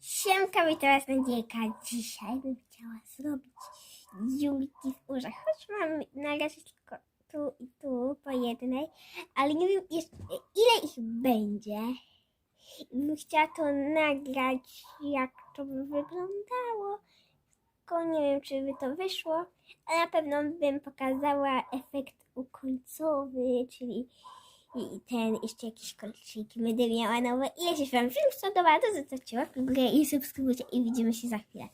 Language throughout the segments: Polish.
Siemka, mi teraz Nadziejka. Dzisiaj bym chciała zrobić dziurki w uszach. Choć mam na razie tylko tu i tu po jednej, ale nie wiem jeszcze ile ich będzie. Bym chciała to nagrać, jak to by wyglądało. Tylko nie wiem, czy by to wyszło, ale na pewno bym pokazała efekt ukońcowy, czyli i ten, jeszcze jakieś kolczyki będę miała nowe. I jeśli się Wam film spodoba, to zostawcie łapkę w górę i subskrybujcie i widzimy się za chwilę.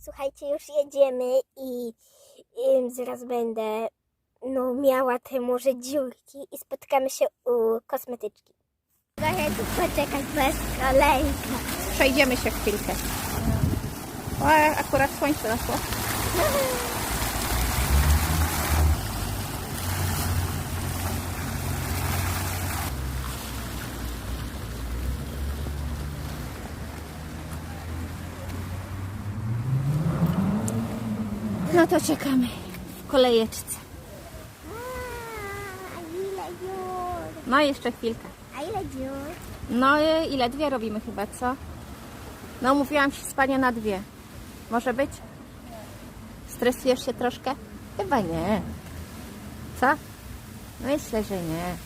Słuchajcie, już jedziemy i ym, zaraz będę no, miała te może dziurki i spotkamy się u kosmetyczki. Trochę tu poczekać bez kolejka. Przejdziemy się chwilkę. O, akurat słońce zaszło. No to czekamy w kolejeczce. No jeszcze chwilkę. A ile dziur? No i ile? Dwie robimy chyba, co? No mówiłam się spanie na dwie. Może być? Stresujesz się troszkę? Chyba nie. Co? Myślę, że nie.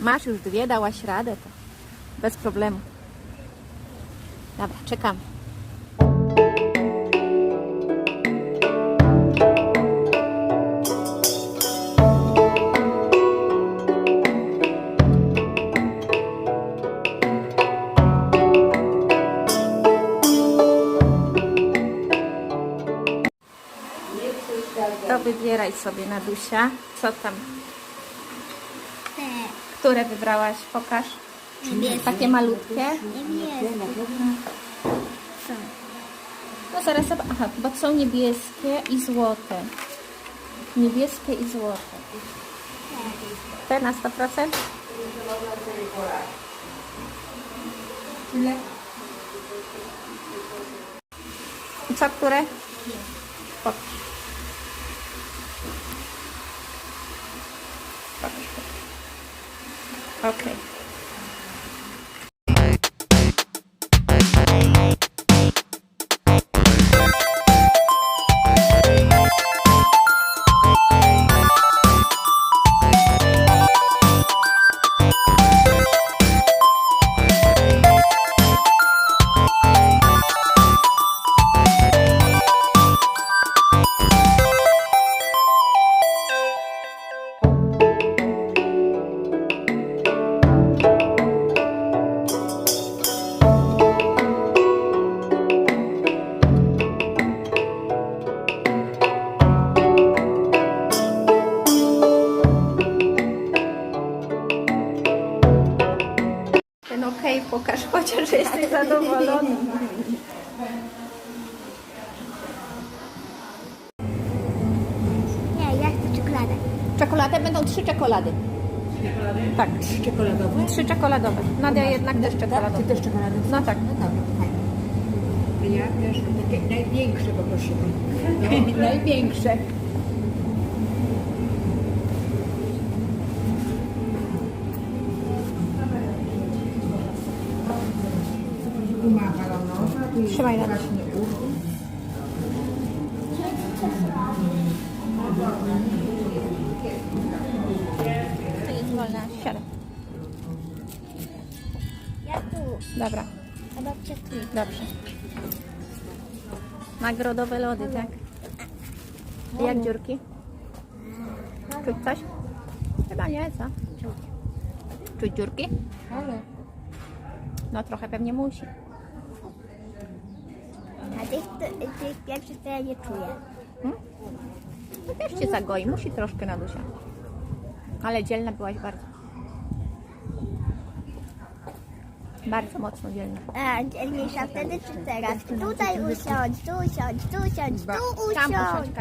Masz już dwie, dałaś radę, to bez problemu. Dobra, czekamy. Wybieraj sobie, Nadusia. Co tam? Te Które wybrałaś? Pokaż. Takie malutkie. niebieskie. Są. No zaraz, aha, bo są niebieskie i złote. Niebieskie i złote. Te na 100%? I co, które? Pokaż. Okay. Czekoladę będą trzy czekolady. Tak, Trzy czekoladowe? trzy czekoladowe. Nadia jednak też czekoladowe. Ty też czekoladowe? No tak. No dobra, fajnie. Ja też takie największe poprosiłam. No, największe. Trzymaj na- właśnie wolna. Siadaj. Ja tu, Dobra, a babcia tu. dobrze. Nagrodowe lody, tak? Jak dziurki? Czuć coś? Chyba nie, co? Czuć dziurki? No trochę pewnie musi. A tych, tych pierwszych to ja nie czuję. To też cię zagoi, musi troszkę Nadusia. Ale dzielna byłaś bardzo. Bardzo mocno dzielna. A dzielniejsza wtedy czy teraz? Tutaj usiądź, tu usiądź, tu usiądź, tu Tam usiądź. usiądź,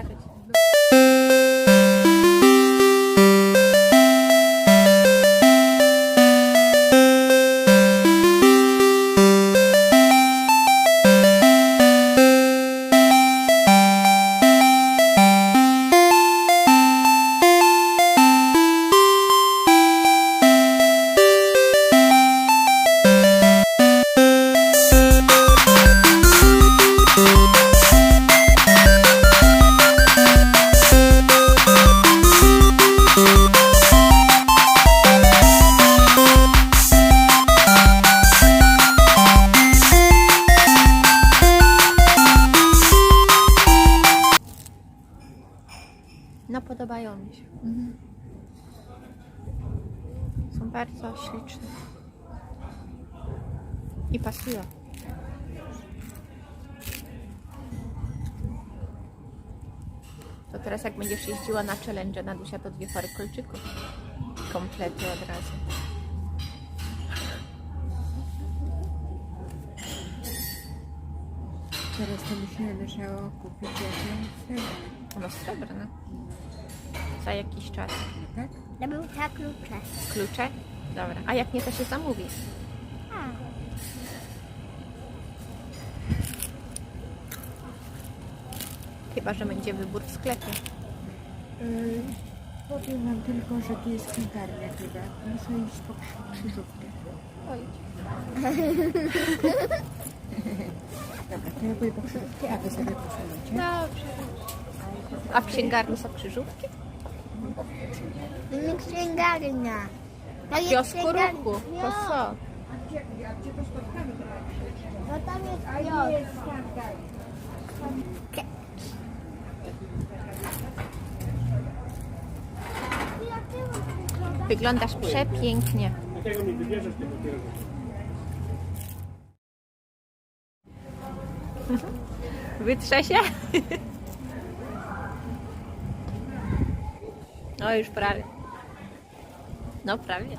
bardzo śliczne. I pasują. To teraz jak będziesz jeździła na challenge na Dusia, to dwie pary kolczyków. Komplety od razu. Teraz to by się należało kupić jakieś srebrne, Ono srebrne. Za jakiś czas. tak? To był tak klucze. Klucze? Dobra. A jak nie, to się zamówi. A. Chyba, że będzie wybór w sklepie. Yy, powiem wam tylko, że tu jest księgarnia chyba. Muszę iść po krzy- krzyżówkę. Oj. Dobra, to ja pójdę po krzyżówkę, a wy sobie posłuchajcie. Dobrze. A w księgarni są krzyżówki? Nie księgarnia. Kiosku ruchu. To No, co? A gdzie, a gdzie to spotkamy? No tam jest A kiosk. Wyglądasz przepięknie. Jakiego mi wybierzesz tego pierwszego? Wytrze się? No już prawie. No prawie.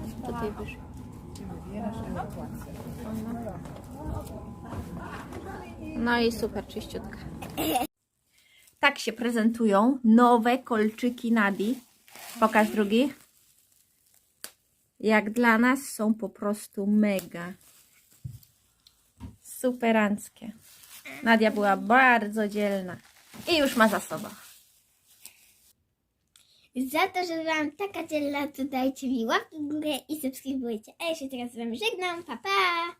Wybierasz, ale płacę. No i super czyściutka. Tak się prezentują nowe kolczyki Nadi. Pokaż drugi. Jak dla nas są po prostu mega. Superanckie. Nadia była bardzo dzielna. I już ma za sobą. Za to, że byłam taka dzielna, to dajcie mi łapkę w górę i subskrybujcie. A ja się teraz z wami żegnam. Pa, pa!